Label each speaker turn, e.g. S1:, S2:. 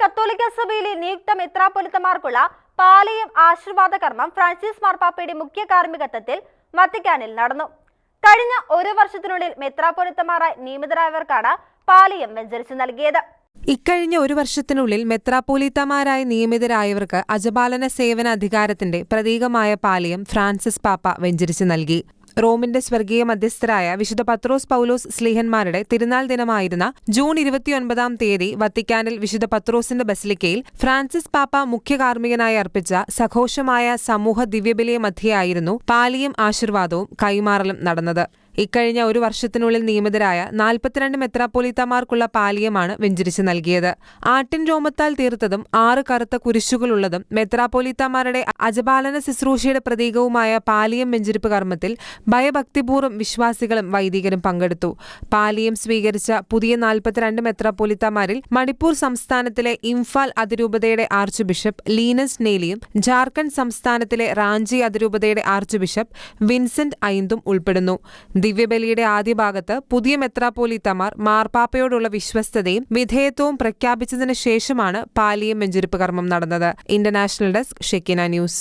S1: കത്തോലിക്ക സഭയിലെ നിയുക്ത മെത്രാപ്പൊലിത്തമാർക്കുള്ള പാലിയം ആശീർവാദ കർമ്മം ഫ്രാൻസിസ് മാർപ്പാപ്പയുടെ മുഖ്യ കാർമ്മികത്വത്തിൽ വത്തിക്കാനിൽ നടന്നു. കഴിഞ്ഞ ഒരു വർഷത്തിനുള്ളിൽ മെത്രാപ്പൊലിത്തമാരായി നിയമിതരായവർക്കാണ് പാലയം വെഞ്ചരിച്ചു നൽകിയത്.
S2: ഇക്കഴിഞ്ഞ ഒരു വർഷത്തിനുള്ളിൽ മെത്രാപ്പോലീത്തമാരായി നിയമിതരായവർക്ക് അജപാലന സേവന അധികാരത്തിന്റെ പ്രതീകമായ പാലിയം ഫ്രാൻസിസ് പാപ്പ വെഞ്ചരിച്ചു നൽകി. റോമിന്റെ സ്വർഗീയ മധ്യസ്ഥരായ വിശുദ്ധ പത്രോസ് പൗലോസ് സ്ലീഹന്മാരുടെ തിരുനാൾ ദിനമായിരുന്ന ജൂൺ ഇരുപത്തിയൊൻപതാം തീയതി വത്തിക്കാനിൽ വിശുദ്ധ പത്രോസിന്റെ ബസിലിക്കയിൽ ഫ്രാൻസിസ് പാപ്പ മുഖ്യ കാർമ്മികനായി അർപ്പിച്ച സഘോഷമായ സമൂഹ ദിവ്യബലിയ മധ്യയായിരുന്നു പാലിയും ആശീർവാദവും കൈമാറലും നടന്നത്. ഇക്കഴിഞ്ഞ ഒരു വർഷത്തിനുള്ളിൽ നിയമിതരായ നാൽപ്പത്തിരണ്ട് മെത്രാപ്പൊലീത്തമാർക്കുള്ള പാലിയമാണ് വെഞ്ചരിച്ച് നൽകിയത്. ആട്ടിൻ രോമത്താൽ തീർത്തതും ആറ് കറുത്ത കുരിശുകളുള്ളതും മെത്രാപ്പൊലീത്തമാരുടെ അജപാലന ശുശ്രൂഷയുടെ പ്രതീകവുമായ പാലിയം വെഞ്ചരിപ്പ് കർമ്മത്തിൽ ഭയഭക്തിപൂർവം വിശ്വാസികളും വൈദികരും പങ്കെടുത്തു. പാലിയം സ്വീകരിച്ച പുതിയ നാൽപ്പത്തിരണ്ട് മെത്രാപ്പൊലീത്തമാരിൽ മണിപ്പൂർ സംസ്ഥാനത്തിലെ ഇംഫാൽ അതിരൂപതയുടെ ആർച്ച് ബിഷപ്പ് ലീനസ് നെയ്ലിയും ജാർഖണ്ഡ് സംസ്ഥാനത്തിലെ റാഞ്ചി അതിരൂപതയുടെ ആർച്ച് ബിഷപ്പ് വിൻസെന്റ് ഐന്തും ഉൾപ്പെടുന്നു. ദിവ്യബലിയുടെ ആദ്യ ഭാഗത്ത് പുതിയ മെത്രാപ്പോലീത്തമാർ മാർപ്പാപ്പയോടുള്ള വിശ്വസ്തതയും വിധേയത്വവും പ്രഖ്യാപിച്ചതിനു ശേഷമാണ് പാലിയം വെഞ്ചരിപ്പ് കർമ്മം നടന്നത്. International desk Shekinah news.